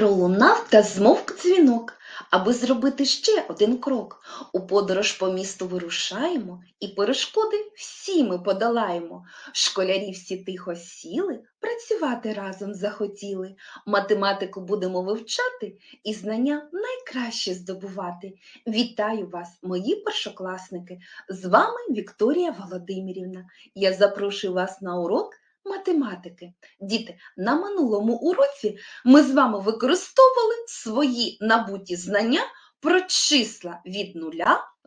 Пролунав та змовк дзвінок, аби зробити ще один крок. У подорож по місту вирушаємо, і перешкоди всі ми подолаємо. Школярі всі тихо сіли, працювати разом захотіли. Математику будемо вивчати і знання найкраще здобувати. Вітаю вас, мої першокласники! З вами Вікторія Володимирівна. Я запрошую вас на урок математики. Діти, на минулому уроці ми з вами використовували свої набуті знання про числа від 0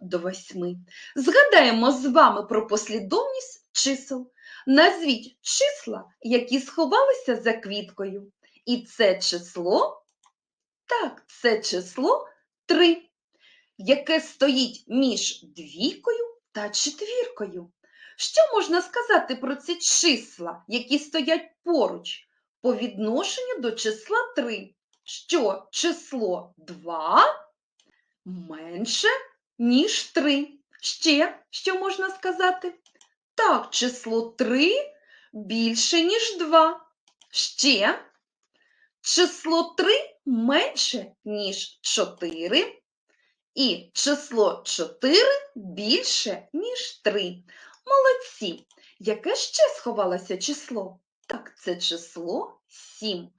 до 8. Згадаємо з вами про послідовність чисел. Назвіть числа, які сховалися за квіткою. І це число, так, це число 3, яке стоїть між двійкою та четвіркою. Що можна сказати про ці числа, які стоять поруч? по відношенню до числа 3, що число 2 менше, ніж 3. Ще що можна сказати? Так, число 3 більше, ніж 2. Ще число 3 менше, ніж 4. І число 4 більше, ніж 3. Молодці! Яке ще сховалося число? Так, це число 7.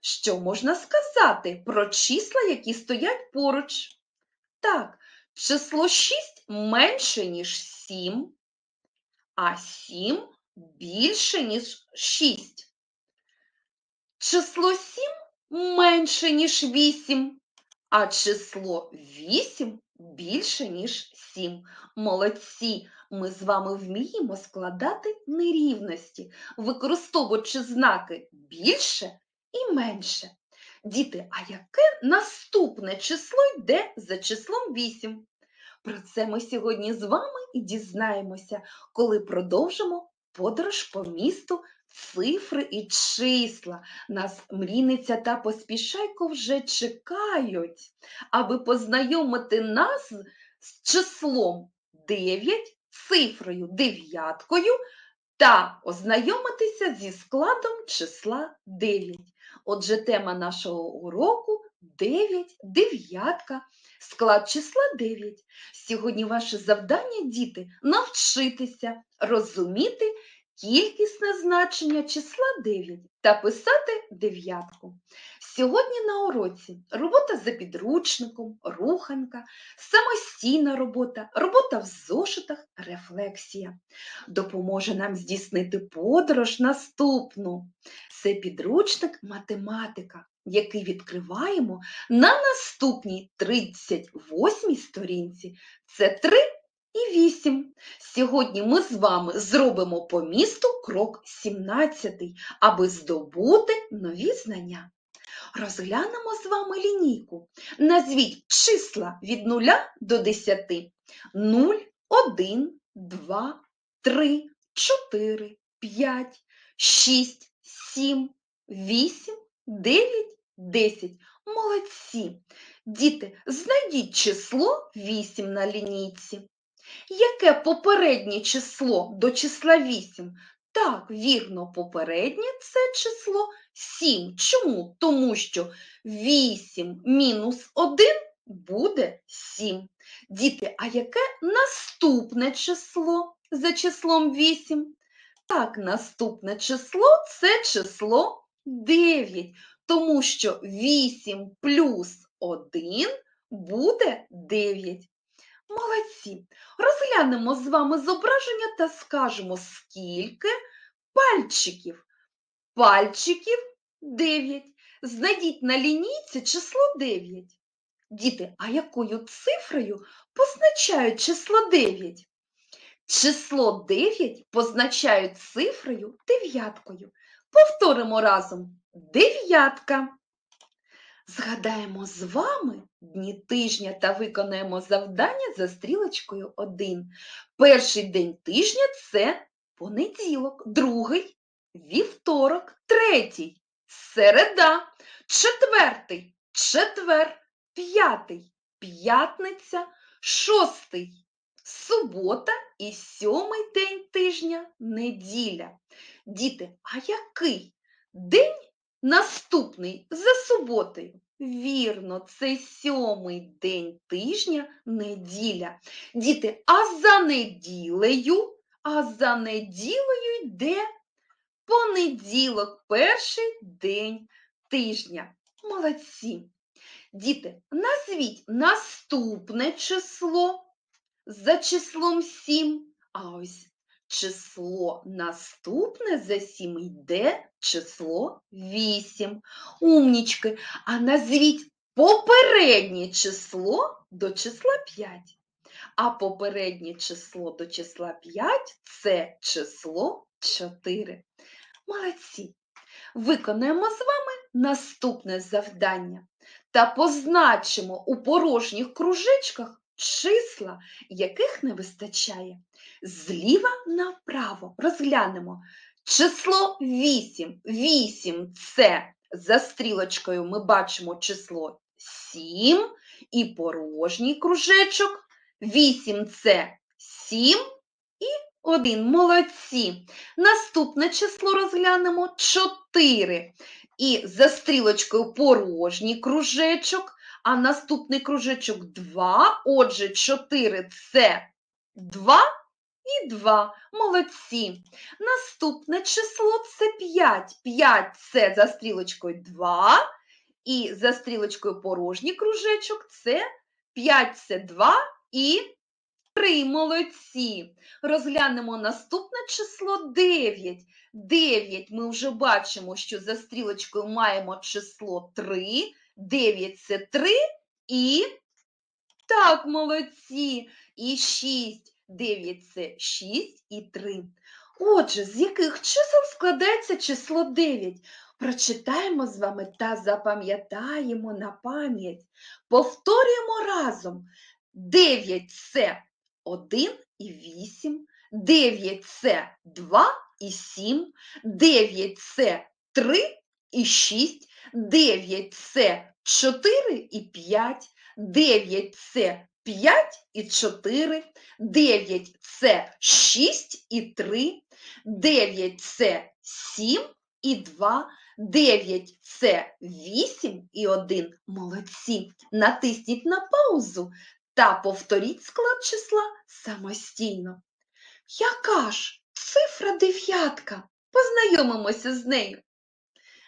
Що можна сказати про числа, які стоять поруч? Так, число 6 менше, ніж 7, а 7 більше, ніж 6. Число 7 менше, ніж 8, а число 8 більше, ніж 7. Молодці! Ми з вами вміємо складати нерівності, використовуючи знаки більше і менше. Діти, а яке наступне число йде за числом 8? Про це ми сьогодні з вами і дізнаємося, коли продовжимо подорож по місту цифри і числа. Нас мрійниця та поспішайко вже чекають, аби познайомити нас з числом 9 цифрою дев'яткою та ознайомитися зі складом числа 9. Отже, тема нашого уроку 9, дев'ятка, склад числа 9. Сьогодні ваше завдання, діти, навчитися розуміти кількісне значення числа 9 та писати дев'ятку. Сьогодні на уроці робота за підручником, руханка, самостійна робота, робота в зошитах, рефлексія. Допоможе нам здійснити подорож наступну. Це підручник математика, який відкриваємо на наступній 38 сторінці. Це 3 і 8. Сьогодні ми з вами зробимо по місту крок 17, аби здобути нові знання. Розглянемо з вами лінійку. Назвіть числа від 0 до 10. 0, 1, 2, 3, 4, 5, 6, 7, 8, 9, 10. Молодці! Діти, знайдіть число 8 на лінійці. Яке попереднє число до числа 8? Так, вірно, попереднє це число 7. Чому? Тому що 8 мінус 1 буде 7. Діти, а яке наступне число за числом 8? Так, наступне число це число 9, тому що 8 плюс 1 буде 9. Молодці! Розглянемо з вами зображення та скажемо, скільки пальчиків. Пальчиків 9. Знайдіть на лінійці число 9. Діти, а якою цифрою позначають число 9? Число 9 позначають цифрою дев'яткою. Повторимо разом дев'ятка. Згадаємо з вами дні тижня та виконаємо завдання за стрілочкою 1. Перший день тижня це понеділок, другий вівторок, третій середа, четвертий четвер, п'ятий п'ятниця, шостий субота і сьомий день тижня неділя. Діти, а який день наступний за суботою? Вірно, це сьомий день тижня неділя. Діти, а за неділею, а за неділею йде понеділок, перший день тижня. Молодці. Діти, назвіть наступне число за числом 7. А ось число наступне за 7 йде число 8. Умнічки. А назвіть попереднє число до числа 5. А попереднє число до числа 5 це число 4. Молодці. Виконаємо з вами наступне завдання та позначимо у порожніх кружечках числа, яких не вистачає. Зліва направо розглянемо число 8. 8 це за стрілочкою ми бачимо число 7 і порожній кружечок. 8 це 7 і 1. Молодці. Наступне число розглянемо 4. І за стрілочкою порожній кружечок, а наступний кружечок 2. Отже, 4 це 2 і 2. Молодці. Наступне число це 5. 5 це за стрілочкою 2. І за стрілочкою порожній кружечок це 5 це 2 і 3. Молодці. Розглянемо наступне число 9. 9 ми вже бачимо, що за стрілочкою маємо число 3. 9 це 3 і так, молодці. І 6. 9 це 6 і 3. Отже, з яких чисел складається число 9? Прочитаємо з вами та запам'ятаємо на пам'ять. Повторюємо разом. 9 це 1 і 8, 9 це 2 і 7, 9 це 3 і 6, 9 це 4 і 5, 9 це 5 і 4, 9 це 6 і 3, 9 це 7 і 2, 9 це 8 і 1. Молодці. Натисніть на паузу та повторіть склад числа самостійно. Яка ж цифра дев'ятка? Познайомимося з нею.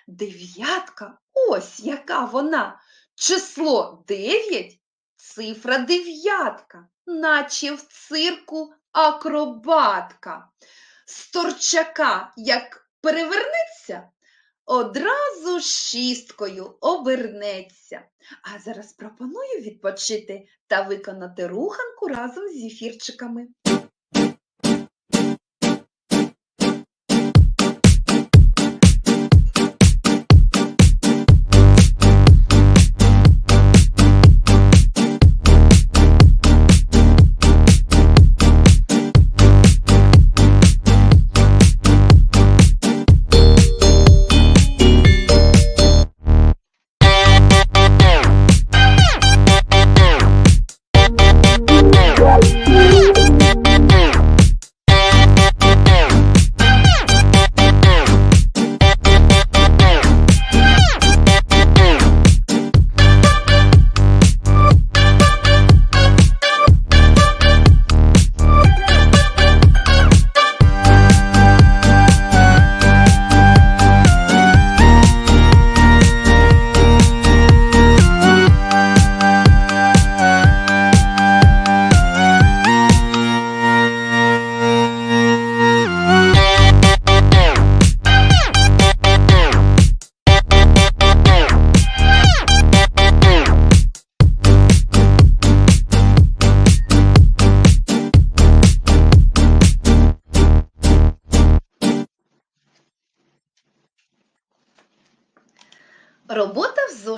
Дев'ятка, ось яка вона. Число 9 цифра дев'ятка, наче в цирку акробатка. З торчака, як перевернеться, одразу шісткою обернеться. А зараз пропоную відпочити та виконати руханку разом з ефірчиками.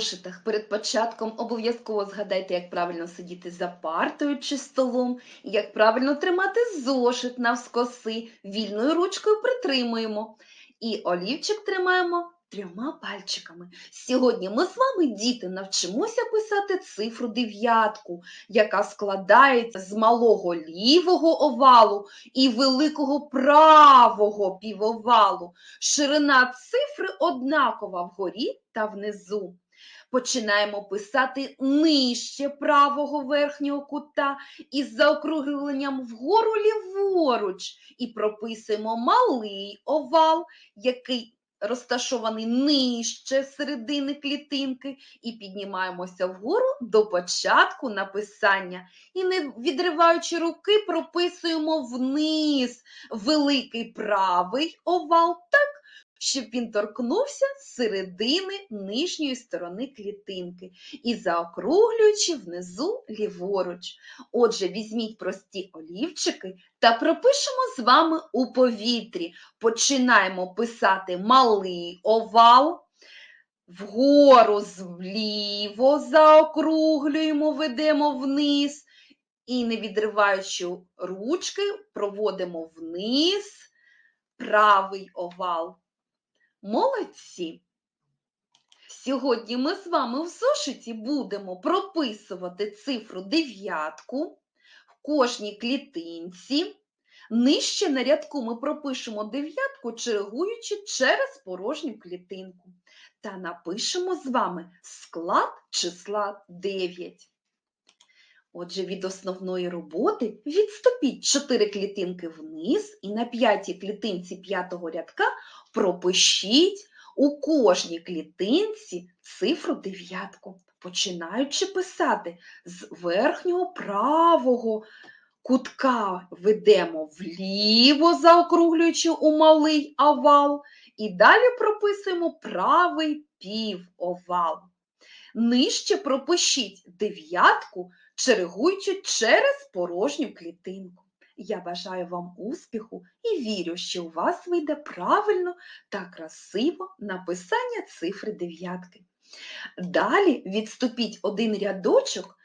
Зошитах. Перед початком обов'язково згадайте, як правильно сидіти за партою чи столом, як правильно тримати зошит навскоси, вільною ручкою притримуємо. І олівчик тримаємо трьома пальчиками. Сьогодні ми з вами, діти, навчимося писати цифру дев'ятку, яка складається з малого лівого овалу і великого правого півовалу. Ширина цифри однакова вгорі та внизу. Починаємо писати нижче правого верхнього кута із заокругленням вгору ліворуч. І прописуємо малий овал, який розташований нижче середини клітинки, і піднімаємося вгору до початку написання. І не відриваючи руки, прописуємо вниз великий правий овал. Так, щоб він торкнувся середини нижньої сторони клітинки і заокруглюючи внизу ліворуч. Отже, візьміть прості олівчики та пропишемо з вами у повітрі. Починаємо писати малий овал. Вгору вліво заокруглюємо, ведемо вниз і, не відриваючи ручки, проводимо вниз правий овал. Молодці! Сьогодні ми з вами в зошиті будемо прописувати цифру дев'ятку в кожній клітинці. Нижче на рядку ми пропишемо дев'ятку, чергуючи через порожню клітинку. Та напишемо з вами склад числа 9. Отже, від основної роботи відступіть 4 клітинки вниз і на п'ятій клітинці п'ятого рядка пропишіть у кожній клітинці цифру дев'ятку, починаючи писати з верхнього правого кутка ведемо вліво, заокруглюючи у малий овал, і далі прописуємо правий півовал. Нижче пропишіть дев'ятку, чергуючи через порожню клітинку. Я бажаю вам успіху і вірю, що у вас вийде правильно та красиво написання цифри дев'ятки. Далі відступіть один рядочок,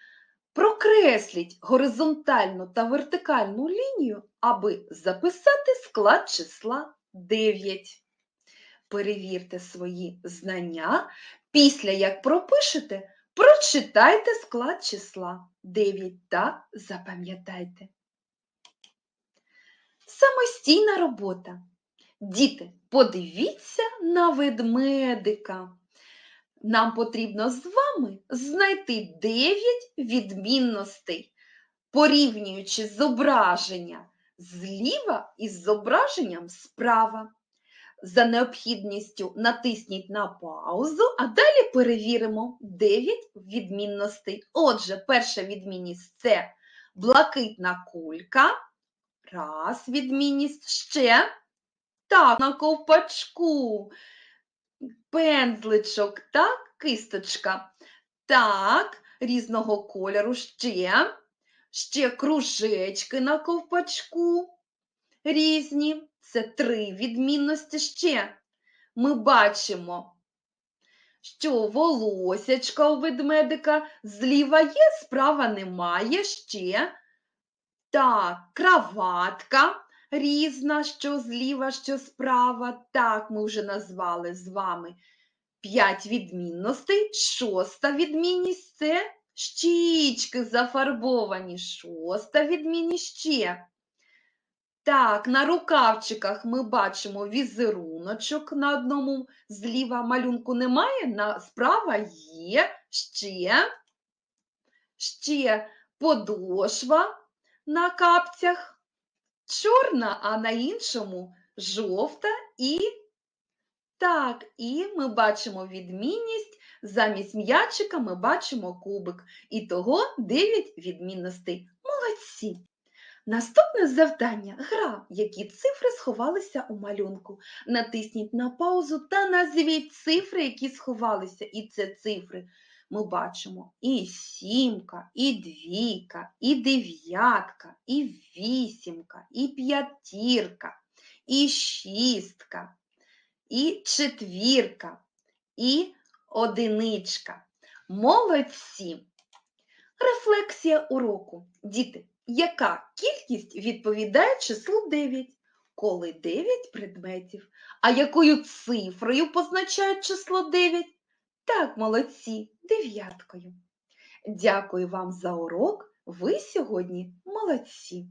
прокресліть горизонтальну та вертикальну лінію, аби записати склад числа 9. Перевірте свої знання. Після як пропишете, прочитайте склад числа 9 та запам'ятайте. Самостійна робота. Діти, подивіться на ведмедика. Нам потрібно з вами знайти 9 відмінностей, порівнюючи зображення зліва із зображенням справа. За необхідністю натисніть на паузу, а далі перевіримо 9 відмінностей. Отже, перша відмінність це блакитна кулька. Раз відмінність ще. Так, на ковпачку. Пензличок, так, кисточка. Так, різного кольору ще. Ще кружечки на ковпачку. Різні. Це три відмінності ще. Ми бачимо, що волосячка у ведмедика зліва є, справа немає ще. Так, краватка різна, що зліва, що справа. Так, ми вже назвали з вами п'ять відмінностей. Шоста відмінність це щічки зафарбовані. Шоста відмінність ще. Так, на рукавчиках ми бачимо візеруночок на одному зліва малюнку немає, на справа є ще, ще подошва на капцях чорна, а на іншому жовта і так, і ми бачимо відмінність. Замість м'ячика ми бачимо кубик. І того 9 відмінностей. Молодці! Наступне завдання гра, які цифри сховалися у малюнку. Натисніть на паузу та назвіть цифри, які сховалися. І це цифри ми бачимо і сімка, і двійка, і дев'ятка, і вісімка, і п'ятірка, і шістка, і четвірка, і одиничка. Молодці! Рефлексія уроку. Діти, яка кількість відповідає числу 9? коли 9 предметів. А якою цифрою позначають число 9? Так, молодці, дев'яткою. Дякую вам за урок. Ви сьогодні молодці.